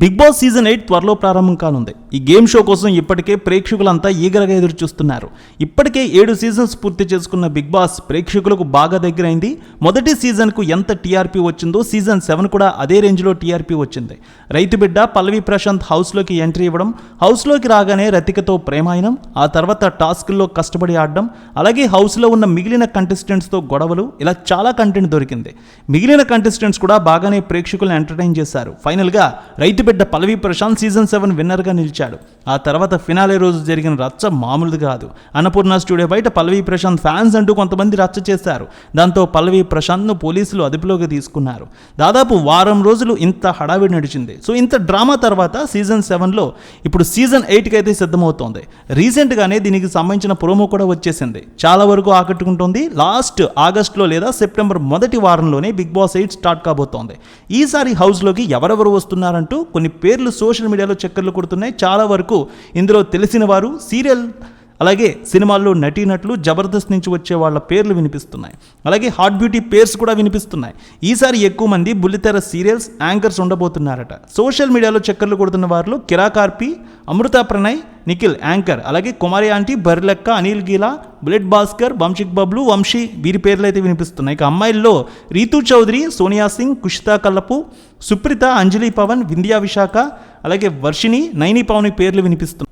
Big boss season eight త్వరలో ప్రారంభం కానుంది. ఈ గేమ్ షో కోసం ఇప్పటికే ప్రేక్షకులంతా ఈగరగా ఎదురు చూస్తున్నారు ఇప్పటికే ఏడు సీజన్స్ పూర్తి చేసుకున్న బిగ్ బాస్ ప్రేక్షకులకు బాగా దగ్గరైంది. మొదటి సీజన్కు ఎంత టీఆర్పీ వచ్చిందో సీజన్ సెవెన్ కూడా అదే రేంజ్లో టీఆర్పీ వచ్చింది. రైతు బిడ్డ పల్లవి ప్రశాంత్ హౌస్లోకి ఎంట్రీ ఇవ్వడం హౌస్లోకి రాగానే రతికతో ప్రేమాయణం ఆ తర్వాత టాస్క్ల్లో కష్టపడి ఆడడం అలాగే హౌస్లో ఉన్న మిగిలిన కంటెస్టెంట్స్తో గొడవలు ఇలా చాలా కంటెంట్ దొరికింది. మిగిలిన కంటెస్టెంట్స్ కూడా బాగానే ప్రేక్షకులను ఎంటర్టైన్ చేశారు. ఫైనల్గా రైతు బిడ్డ పల్లవి ప్రశాంత్ సీజన్ సెవెన్ విన్నర్గా నిలిచాడు. ఆ తర్వాత ఫినాలే రోజు జరిగిన రచ్చ మామూలుది కాదు. అన్నపూర్ణ స్టూడియో బయట పల్లవి ప్రశాంత్ ఫ్యాన్స్ అంటూ కొంతమంది రచ్చ చేశారు. దాంతో పల్లవి ప్రశాంత్ను పోలీసులు అదుపులోకి తీసుకున్నారు. దాదాపు వారం రోజులు ఇంత హడావిడి నడిచింది. సో ఇంత డ్రామా తర్వాత సీజన్ సెవెన్లో ఇప్పుడు సీజన్ ఎయిట్కి అయితే సిద్ధమవుతోంది. రీసెంట్గానే దీనికి సంబంధించిన ప్రోమో కూడా వచ్చేసింది. చాలా వరకు ఆకట్టుకుంటోంది. లాస్ట్ ఆగస్టులో లేదా సెప్టెంబర్ మొదటి వారంలోనే బిగ్ బాస్ ఎయిట్ స్టార్ట్ కాబోతోంది. ఈసారి హౌస్లోకి ఎవరెవరు వస్తున్నారంటూ కొన్ని పేర్లు సోషల్ మీడియాలో చక్కర్లు కొడుతున్నాయి. చాలా వరకు ఇందులో తెలిసిన వారు సీరియల్ అలాగే సినిమాల్లో నటీనటులు జబర్దస్త్ నుంచి వచ్చే వాళ్ళ పేర్లు వినిపిస్తున్నాయి. అలాగే హాట్ బ్యూటీ పేర్స్ కూడా వినిపిస్తున్నాయి. ఈసారి ఎక్కువ మంది బుల్లితెర సీరియల్స్ యాంకర్స్ ఉండబోతున్నారట. సోషల్ మీడియాలో చక్కర్లు కొడుతున్న వారిలో కిరాకార్పి అమృత ప్రణయ్ నిఖిల్ యాంకర్ అలాగే కుమారి ఆంటీ బర్లెక్క అనిల్ గీలా బుల్లెట్ భాస్కర్ వంశిక్ బబ్లు వంశీ వీరి పేర్లు అయితే వినిపిస్తున్నాయి. ఇక అమ్మాయిల్లో రీతు చౌదరి సోనియా సింగ్ కుషితా కల్లపు సుప్రిత అంజలి పవన్ వింధ్యా విశాఖ అలాగే వర్షిణి నైని పవన్ పేర్లు వినిపిస్తున్నాయి.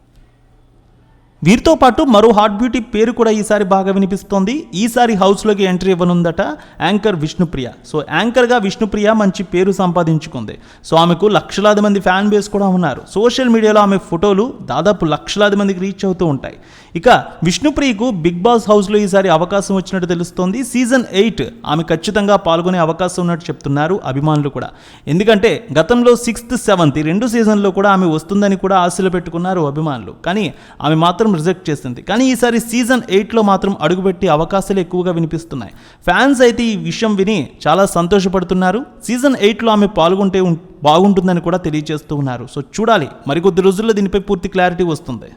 వీరితో పాటు మరో హాట్ బ్యూటీ పేరు కూడా ఈసారి బాగా వినిపిస్తోంది. ఈసారి హౌస్లోకి ఎంట్రీ ఇవ్వనుందట యాంకర్ విష్ణుప్రియ. సో యాంకర్గా విష్ణుప్రియ మంచి పేరు సంపాదించుకుంది. సో ఆమెకు లక్షలాది మంది ఫ్యాన్ బేస్ కూడా ఉన్నారు. సోషల్ మీడియాలో ఆమె ఫోటోలు దాదాపు లక్షలాది మందికి రీచ్ అవుతూ ఉంటాయి. ఇక విష్ణుప్రియకు బిగ్ బాస్ హౌస్లో ఈసారి అవకాశం వచ్చినట్టు తెలుస్తోంది. సీజన్ ఎయిట్ ఆమె ఖచ్చితంగా పాల్గొనే అవకాశం ఉన్నట్టు చెప్తున్నారు అభిమానులు కూడా. ఎందుకంటే గతంలో సిక్స్త్ సెవెంత్ ఈ రెండు సీజన్లో కూడా ఆమె వస్తుందని కూడా ఆశలు పెట్టుకున్నారు అభిమానులు. కానీ ఆమె మాత్రం రిజెక్ట్ చేసింది. కానీ ఈసారి సీజన్ ఎయిట్లో మాత్రం అడుగుపెట్టి అవకాశాలు ఎక్కువగా వినిపిస్తున్నాయి. ఫ్యాన్స్ అయితే ఈ విషయం విని చాలా సంతోషపడుతున్నారు. సీజన్ ఎయిట్లో ఆమె పాల్గొంటే బాగుంటుందని కూడా తెలియజేస్తూ ఉన్నారు. సో చూడాలి. మరికొద్ది రోజుల్లో దీనిపై పూర్తి క్లారిటీ వస్తుంది.